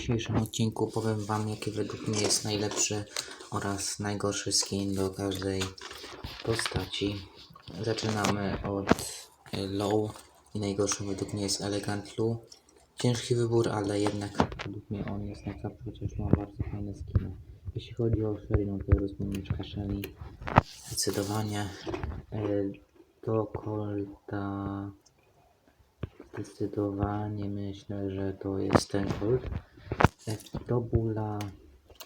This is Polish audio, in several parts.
dzisiejszym odcinku powiem Wam, jaki według mnie jest najlepszy oraz najgorszy skin do każdej postaci. Zaczynamy od y, Low i najgorszy według mnie jest Elegant Lu. Ciężki wybór, ale jednak według mnie on jest najlepszy, chociaż ma bardzo fajne skiny. Jeśli chodzi o Shelly, no to rozmienniczka Shelly zdecydowanie y, do Colta Zdecydowanie myślę, że to jest ten Colt. E, Do Bula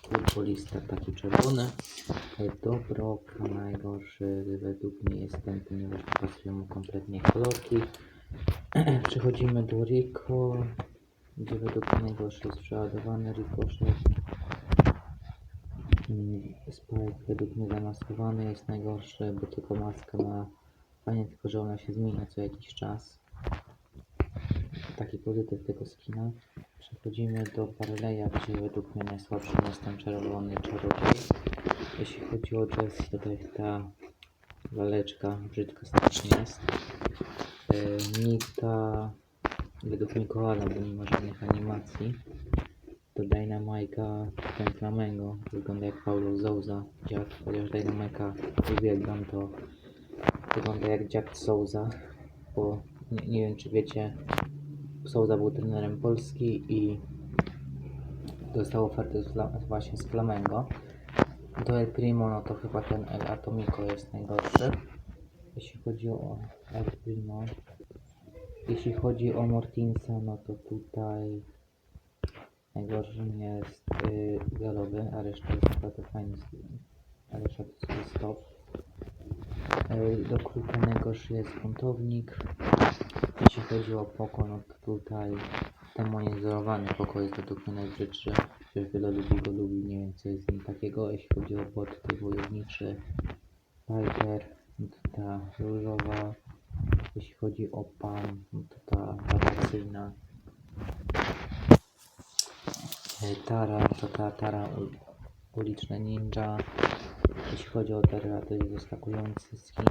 futbolista taki czerwony. E, Do Broka najgorszy według mnie jest ten, ponieważ nie pasują mu kompletnie kolorki. Przechodzimy do Rico, gdzie według mnie najgorszy jest przeładowany Ricochet. Mm, Spike według mnie zamaskowany jest najgorszy, bo tylko maska ma fajnie, tylko że ona się zmienia co jakiś czas taki pozytyw tego skina. Przechodzimy do Barleya, gdzie według mnie najsłabszy jest ten czerwony czarodziej. Jeśli chodzi o Jessie, jest ta laleczka, brzydka strasznie jest. Yy, Nita, według mnie koala, bo nie ma żadnych animacji. To Dynamika, ten Flamengo, wygląda jak Paulo Souza, dziad, chociaż Dynamika uwielbiam, to wygląda jak dziad Souza, bo nie, nie wiem czy wiecie, Souza był trenerem Polski i dostał ofertę z właśnie z Flamengo. Do El Primo, no to chyba ten El Atomico jest najgorszy. Jeśli chodzi o El Primo. Jeśli chodzi o Mortinsa, no to tutaj najgorszym jest y, Galowy, a reszta jest naprawdę fajny. A reszta to jest top. Y, do Kruka najgorszy jest Buntownik. Jeśli chodzi o poko, no to tutaj demonizowany poko jest według mnie najbrzydszy. Wiele ludzi go lubi, nie wiem co jest z nim takiego. Jeśli chodzi o bot, to wojowniczy Piper, no to ta różowa. Jeśli chodzi o pan, no to ta wakacyjna. E, Tara, to ta Tara ul- uliczna ninja. Jeśli chodzi o Tara, to jest zaskakujący skin.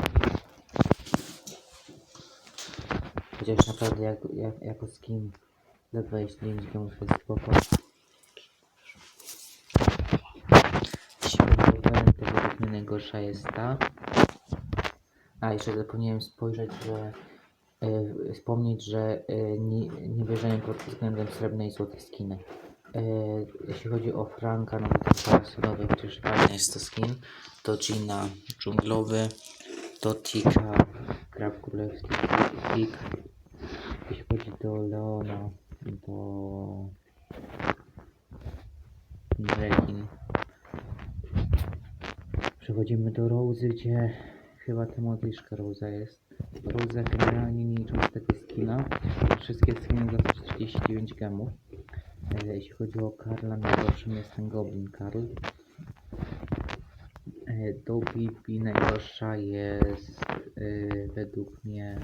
Chociaż naprawdę jak, jak, jako skin za 29 gemów jest spoko. Jeśli chodzi o talent, to według mnie najgorsza jest ta. A jeszcze zapomniałem spojrzeć, że e, wspomnieć, że e, nie, nie pod względem srebrnej i złotych skiny. E, jeśli chodzi o Franka, no to parasonowy, chociaż fajny jest to skin. To Gina dżunglowy, to Tika, Krab Królewski, Tik. Jeśli chodzi do Leona, to Rekin. Przechodzimy do Rose, gdzie chyba ta modliszka Rosa jest. Rose generalnie nie licząc tego skina. Wszystkie skiny za 49 gemów. E, Jeśli chodzi o Karla, najgorszym jest ten Goblin Karl. E, Do Bibi najgorsza jest e, według mnie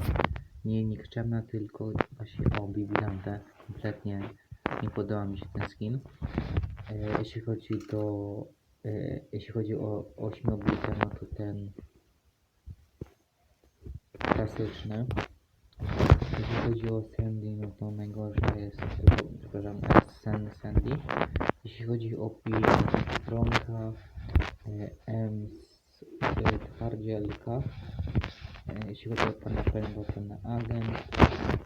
nie nikczemna, tylko właśnie o Bibi Dante. Kompletnie nie podoba mi się ten skin. E, jeśli chodzi do e, jeśli chodzi o ośmiobita, no to ten klasyczny. Jeśli chodzi o Sandy, no to najgorsza jest, przepraszam, Sandy, Sandy. Jeśli chodzi o Pi, Bronka, e, M, e, Twardzielka. Jeśli chodzi o pana Pębo, to na Agent.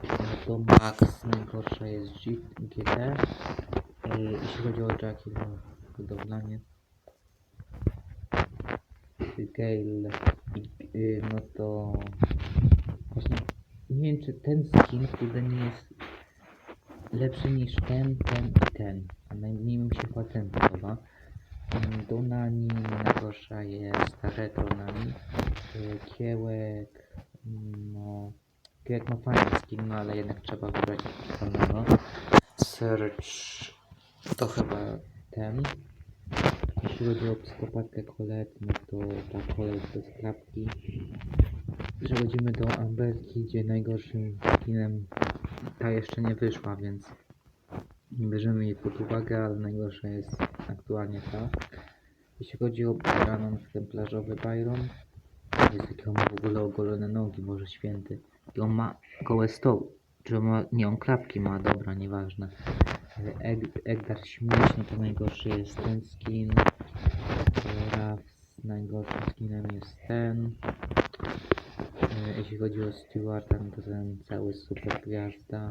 E, To Max, najgorsza jest G, GT. E, Jeśli chodzi o Jackie, to budowlanie. Gale, y, no to właśnie nie wiem czy ten skin kurde nie jest lepszy niż ten, ten i ten, a najmniej mi się chyba ten podoba. Do Nani najgorsza jest retro Nani. Y, Kiełek, no Kiełek ma fajny skin, no ale jednak trzeba wybrać totalnego. Search to chyba ten. Jeśli chodzi o psychopatkę Colette, no to ta Colette bez klapki. Przechodzimy do Ambelki, gdzie najgorszym skinem ta jeszcze nie wyszła, więc nie bierzemy jej pod uwagę, ale najgorsza jest aktualnie ta. Jeśli chodzi o Byronon, plażowy Byron, jest jakie on ma w ogóle ogolone nogi, Boże Święty. I on ma gołe stoły. Czy ma, nie, on klapki ma, dobra, nieważne. Eg- Egdar śmieszny to najgorszy jest ten skin. Raz najgorszym skinem jest ten. E, Jeśli chodzi o Stewarta, no to ten cały super gwiazda.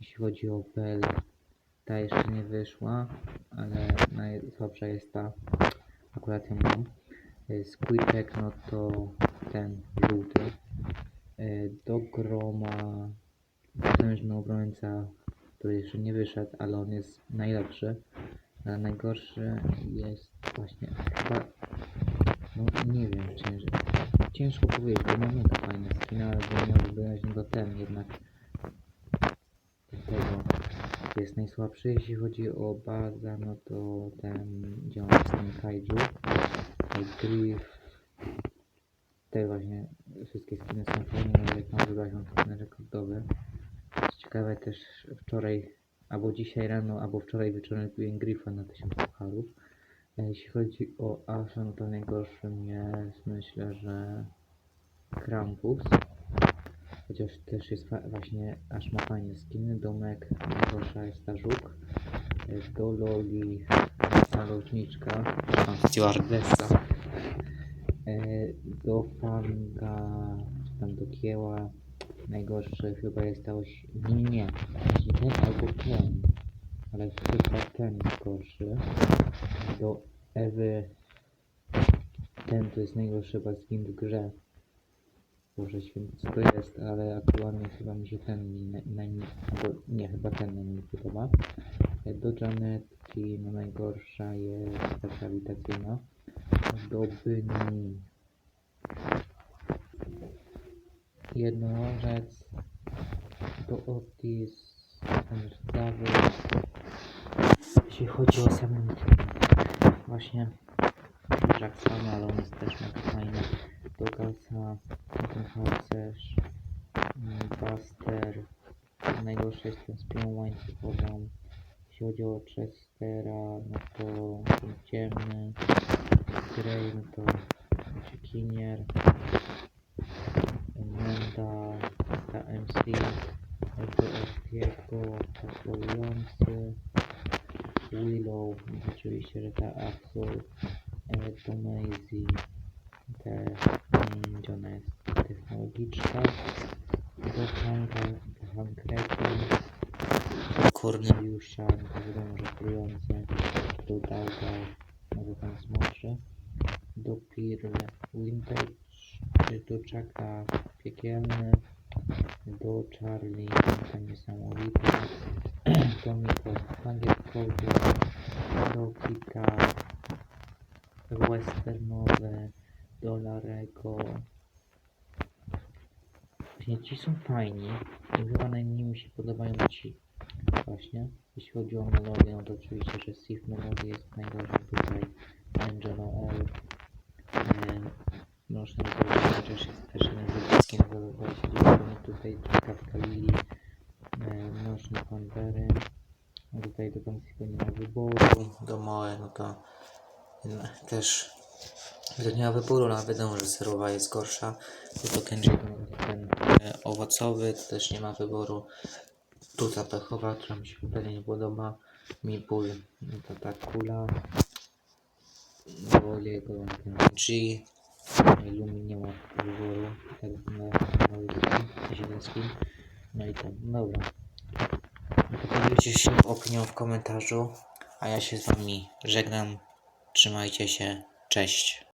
Jeśli chodzi o Bell, ta jeszcze nie wyszła, ale najsłabsza jest ta. Akurat ją mam. E, Squeaczek, no to ten żółty. Do groma potężny obrońca, który jeszcze nie wyszedł, ale on jest najlepszy. A najgorszy jest właśnie chyba, no nie wiem, ciężko, ciężko powiedzieć, bo mamy mega fajne skiny, ale bo miał wybrać to ten jednak tego jest najsłabszy. Jeśli chodzi o baza, no to ten działa z tym kaiju. Griff. Te właśnie wszystkie skiny są fajne, jak mam wybrać mam rekordowy. Co ciekawe też wczoraj, albo dzisiaj rano, albo wczoraj wieczorem kupiłem Griffa na 1000 pucharów. A Jeśli chodzi o Asha, no to najgorszym jest myślę, że Krampus. Chociaż też jest właśnie, aż ma fajne skiny. Domek, najgorsza jest ta żuk. E, Do Loli, ta lotniczka, stewardessa. E, Do Fanga, czy tam do Kieła. Najgorszy chyba jest ta oś... Nie, nie, ten albo ten. Ale chyba ten jest gorszy. Do Ewy. Ten to jest najgorszy chyba skin w grze. Boże święty, co to jest, ale aktualnie chyba mi się ten naj- najmniej, albo nie, chyba ten najmniej podoba. E, Do Janetki, no najgorsza jest ta grawitacyjna. Do Byni. Jednorożec. Do Otis. Ten rdzawy. Jeśli chodzi o tym, właśnie Jack sam, ale on jest też mega fajny. Do Gasa, ten harcerz, mm, Buster. Najgorszy jest ten z piłą łańcuchową. Jeśli chodzi o Chestera, no to ciemny. Grey, no to Kinier. Menda, ta MC. Do Ortiego, posługujący. Willow, oczywiście, że ta. E, To Maisie, te gdzie ona jest technologiczka. Do Hankretu. Korneliusza, no to wiadomo, że trujący. Do może ten smoczy. Do Pearl Vintage. Do Chucka piekielny. Do Charlie, ten niesamowity. Do Miko, Angielkowy. Do Kika. Westernowe. Do Larego. Właśnie ci są fajni. I chyba najmniej mi się podobają ci. Właśnie. Jeśli chodzi o melodię, no to oczywiście, że Steve Melody jest najgorsza tutaj. Angelo L. Można powiedzieć, chociaż jest też jeden z bliskim do 29 tutaj Katka Lili. E, Mnożny Pandery. No tutaj do Kamskiego nie ma wyboru. Do Moe, no to też to nie ma wyboru, no wiadomo, że serowa jest gorsza. To Kenji ten e, owocowy, to też nie ma wyboru. Tu ta pechowa, która mi się kompletnie nie podoba. Mipul, no to ta kula. Jego ten G. Skin, jeden skin. No i ten, dobra. Podzielcie się opinią w komentarzu, a ja się z wami żegnam. Trzymajcie się, cześć.